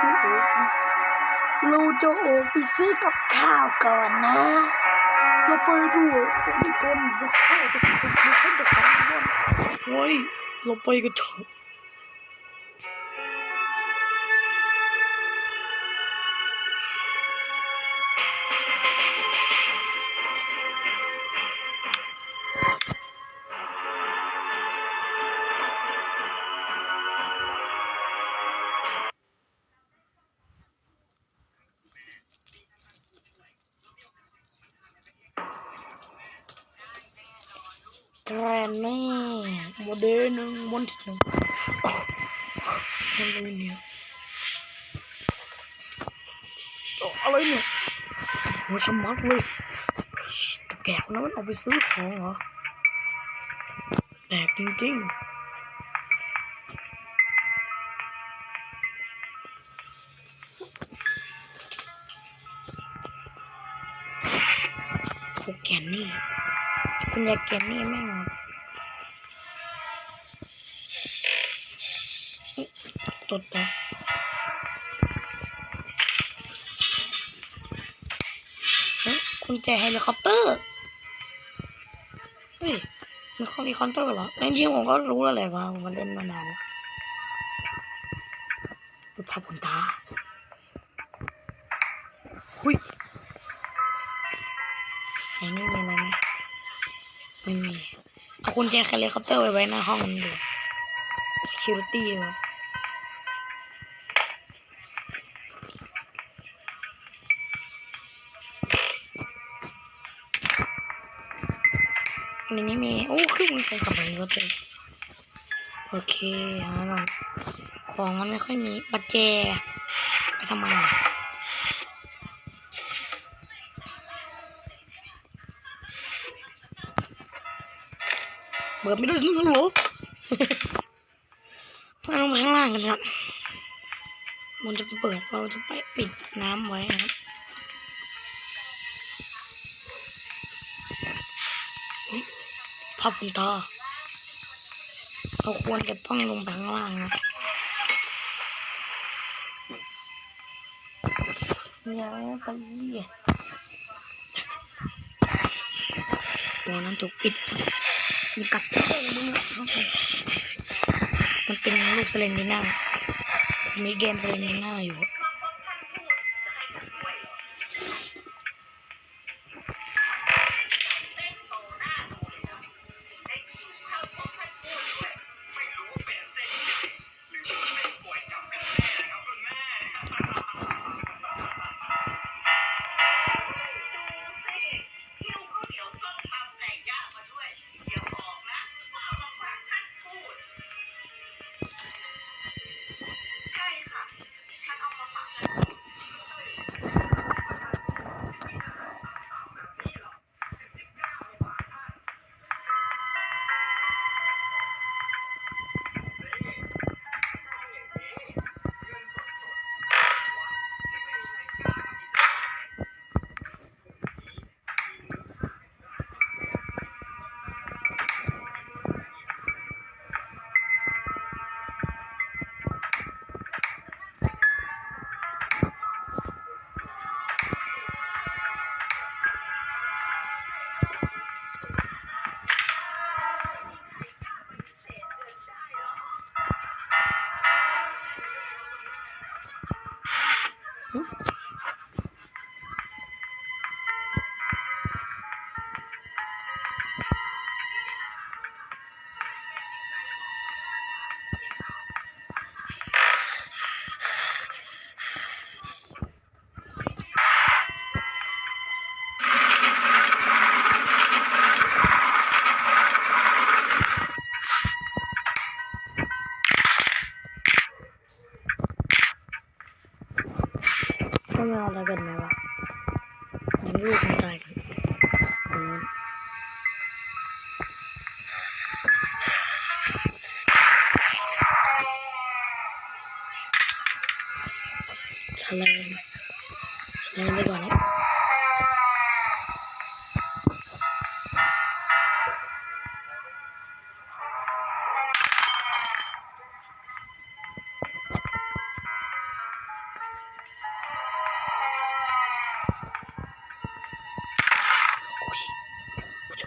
จูโอกไปเราจะออกไปซื้อกับข้าวก่อนนะเราไปด้วยทุกคนดี๋ยวข้าวจะเป็นเดี๋ยวฉันจะทำด้วยเฮ้ยเราไปกันเถอะ กรนนี่โมเดลหนึ่งวันที่หนึ่งอะไรเนี่ยโอ้อะไรเนี่ยหัวชมัดเลยแต่แกคนนั้นมันเอาไปซื้อของเหรอแปลกจริงๆพวกแกนี่คุณยายแกนี่แม่ง ตดต่อเฮ้คุณแจเฮลิคอปเตอร์ เฮ้ยมีเฮลิคอปเตอร์เหรอจริงๆผมก็รู้แล้วแหละว่าผมมาเล่นมานานแล้วดูภาพบนตาหุยไหนนี่มีอะไรไหมไม่มีเอาคุณแจเฮลิคอปเตอร์ไว้ไว้หน้าห้องนี้ดู security ดีกว่า นี้มีโอ้เครื่องมือเป็นกับอะไรก็เต็มโอเคฮะเราของมันไม่ค่อยมีปัจแจไปทำไมเปิดไม่ได้ซึ่งหรอมาลงมาข้างล่างกันครับมันจะไปเปิดเราจะไปปิดน้ำไว้นะครับ ภาพคุณตาเราควรจะต้องลงไปข้างล่างนะเนี่ยไปตัวนั้นถูกปิดมีกัดเต้นด้วยครับมันเป็นลูกสเลนดีน่ามีเกมสเลนดีน่าอยู่ ต้องมา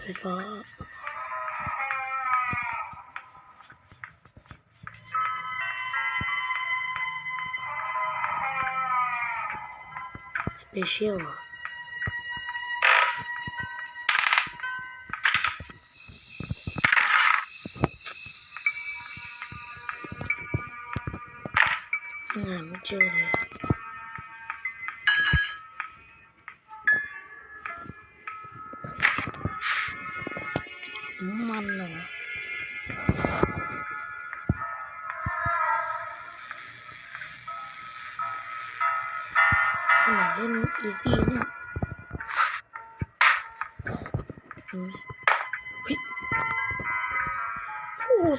ไฟฟ้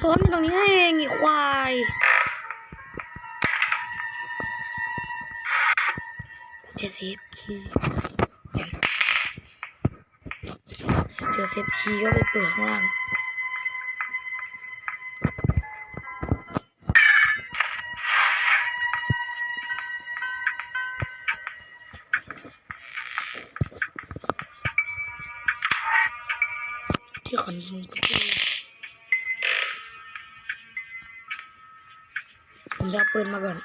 ซ้อนอยู่ตรงนี้เองอีควายกูจะเซฟคีย์เจอเซฟคีย์ก็ไปเปิดข้างล่างที่ขอนยิงป ผมจะเอาปืนมาก่อน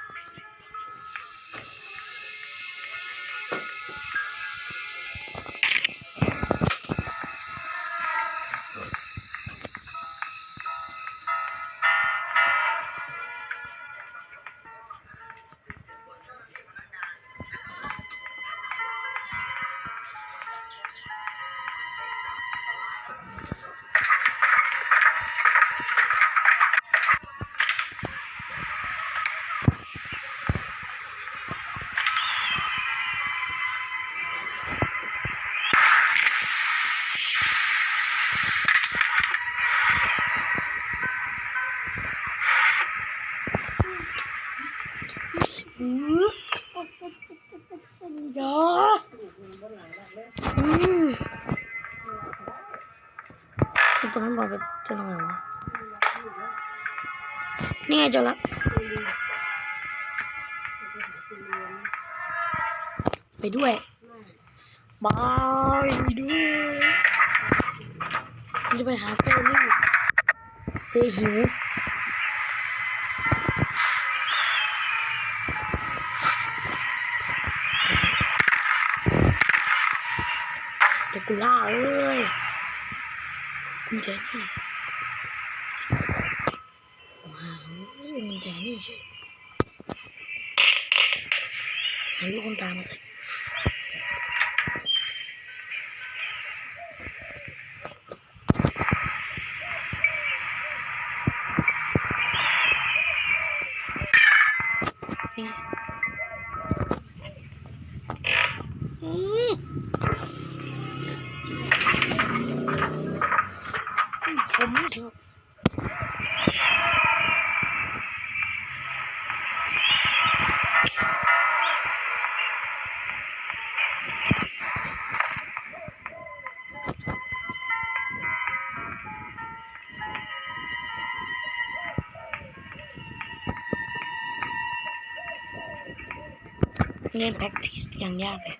ตรงไหนวะนี่ไงเจอละไปด้วยบายไปด้วยจะไปหาเซนี่เซหิวเดกูล่าเอ้ยกุญแจนี่ว้าวกุ ญแจนี่ใช่หันลู เล่น practice อ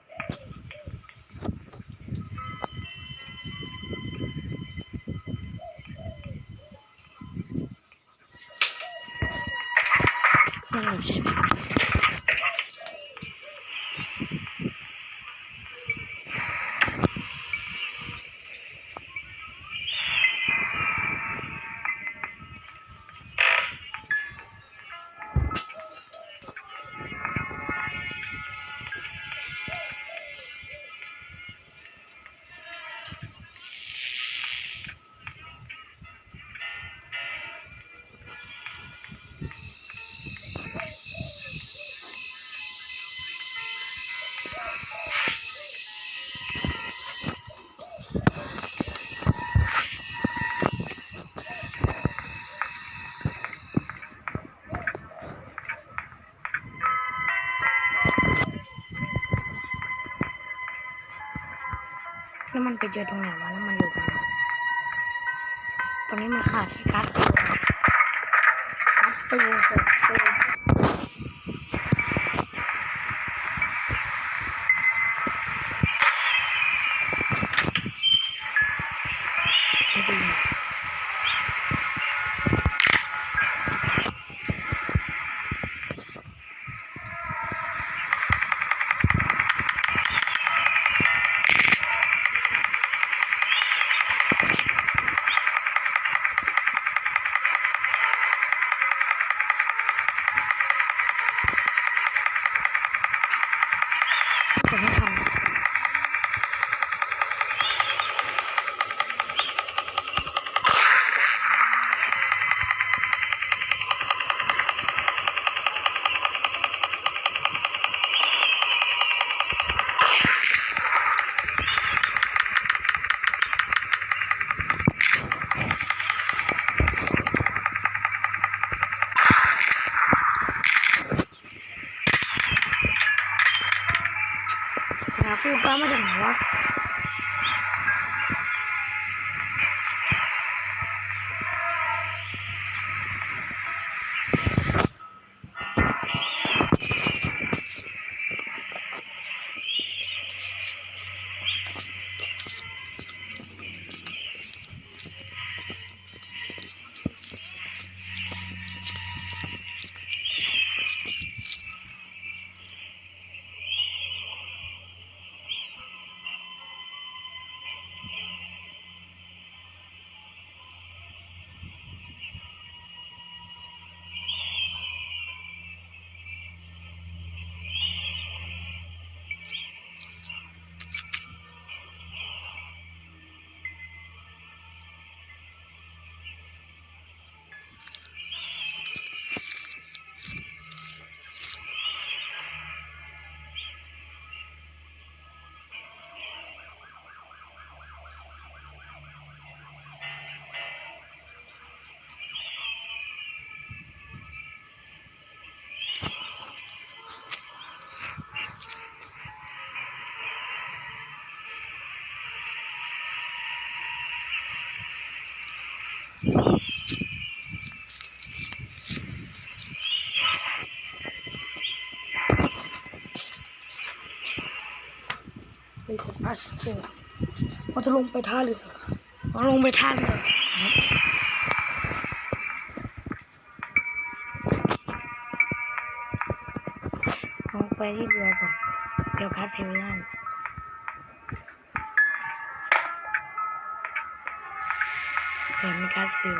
แล้วมันไปเจอตรงไหนวะแล้วมันอยู่ตรงไหนตอนนี้มันขาดแค่การ์ดฟิลการ์ดฟิล คัสเตอร์เราจะลงไปท่าเรือเราลงไปท่าเรือลงไปที่เรือก่อนเรือคัสเทเลียนเห็นไหมคัสฟิล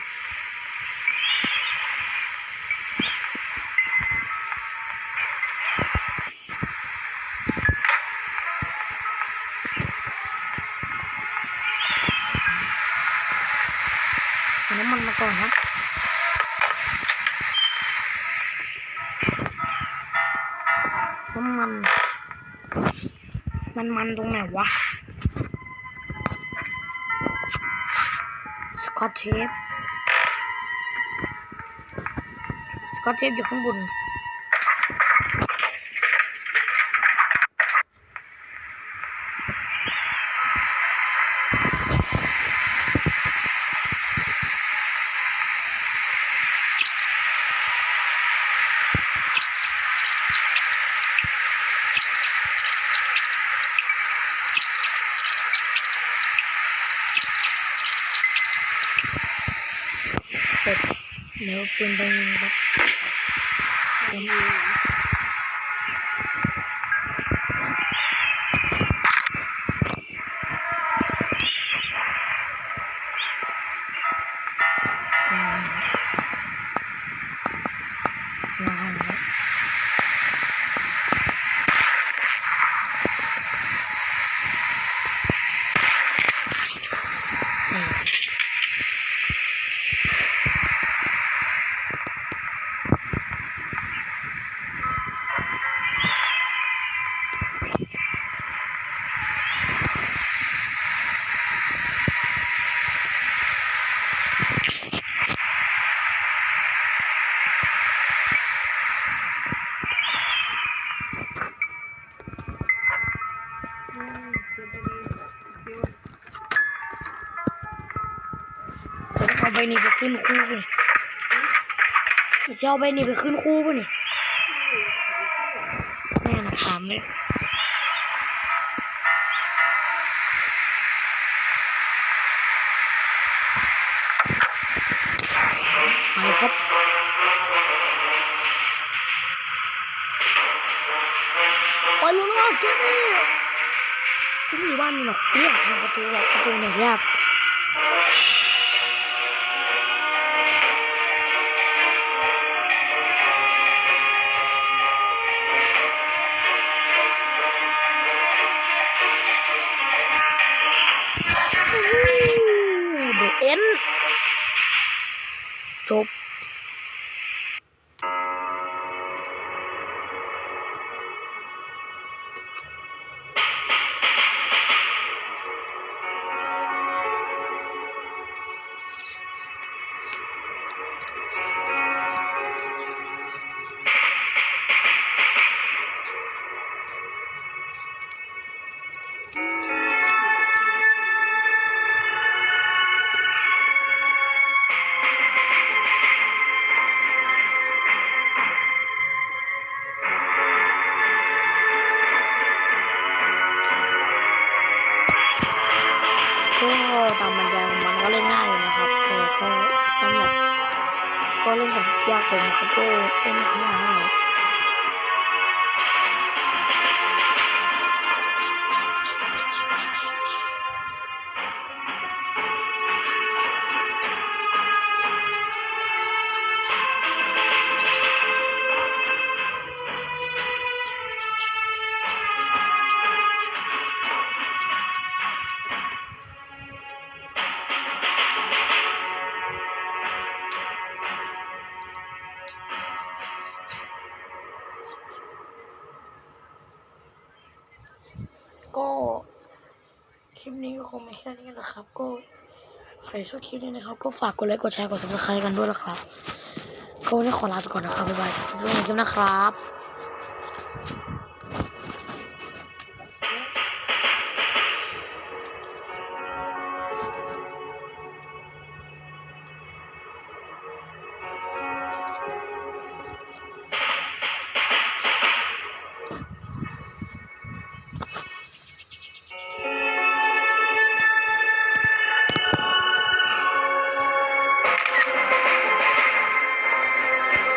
่อนนะน้ำมัน มันมันตรงไหนวะ สกอตเทป สกอตเทปอยู่ข้างบน แนไปแบบจะเอาใบนี้ไปขึ้นคู่ปะนี่จะเอาใบนี้ไปขึ้นคู่ปะนี่แม่นะถามเลยไปครับไปรู้แล้วจุ๊บนี่จุ๊บอยู่บ้านนี่หรอกไม่ยกประตูหรอกประตูเนี่ยยาก ก็ใครชอบคลิปนี้นะครับ ก็ฝากกดไลค์กดแชร์กดซับสไครต์กันด้วยนะครับก็วันนี้ขอลาไปก่อนนะครับบ๊ายบายจุ๊บๆนะครับ